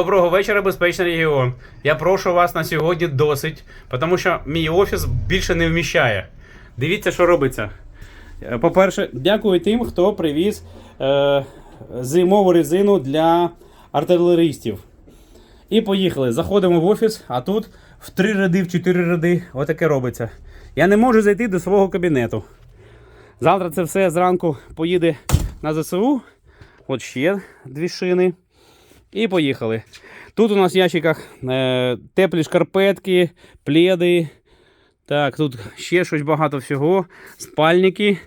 Доброго вечора, безпечний регіон. Я прошу вас на сьогодні досить, тому що мій офіс більше не вміщає. Дивіться, що робиться. Е, По-перше, дякую тим, хто привіз е, зимову резину для артилеристів. І поїхали. Заходимо в офіс, а тут в три ряди, в чотири ряди отаке робиться. Я не можу зайти до свого кабінету. Завтра це все зранку поїде на ЗСУ. От ще дві шини. І поїхали. Тут у нас в ящиках е, теплі шкарпетки, пледи. Так, тут ще щось багато всього. Спальники.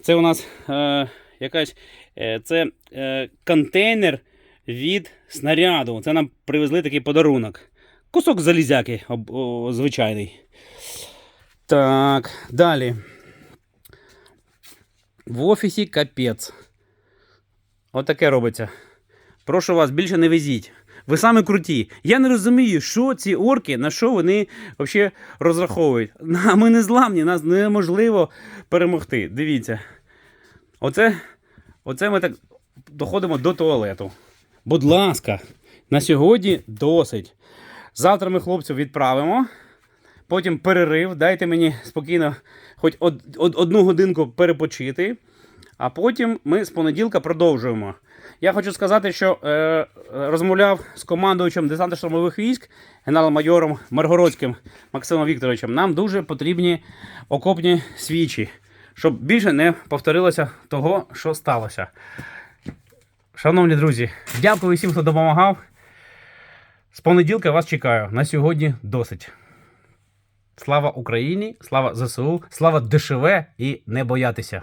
Це у нас е, якась е, це е, контейнер від снаряду. Це нам привезли такий подарунок. Кусок залізяки об, о, звичайний. Так, далі. В офісі капець. Отаке робиться. Прошу вас, більше не везіть. Ви самі круті. Я не розумію, що ці орки, на що вони взагалі розраховують. Ми не зламні, нас неможливо перемогти. Дивіться. Оце, оце ми так доходимо до туалету. Будь ласка, на сьогодні досить. Завтра ми хлопців відправимо. Потім перерив. Дайте мені спокійно хоч од, од- одну годинку перепочити. А потім ми з понеділка продовжуємо. Я хочу сказати, що е, розмовляв з командуючим десантно-штурмових військ, генерал-майором Миргородським Максимом Вікторовичем. Нам дуже потрібні окопні свічі, щоб більше не повторилося того, що сталося. Шановні друзі, дякую всім, хто допомагав. З понеділка вас чекаю. На сьогодні досить. Слава Україні, слава ЗСУ, слава ДШВ і не боятися.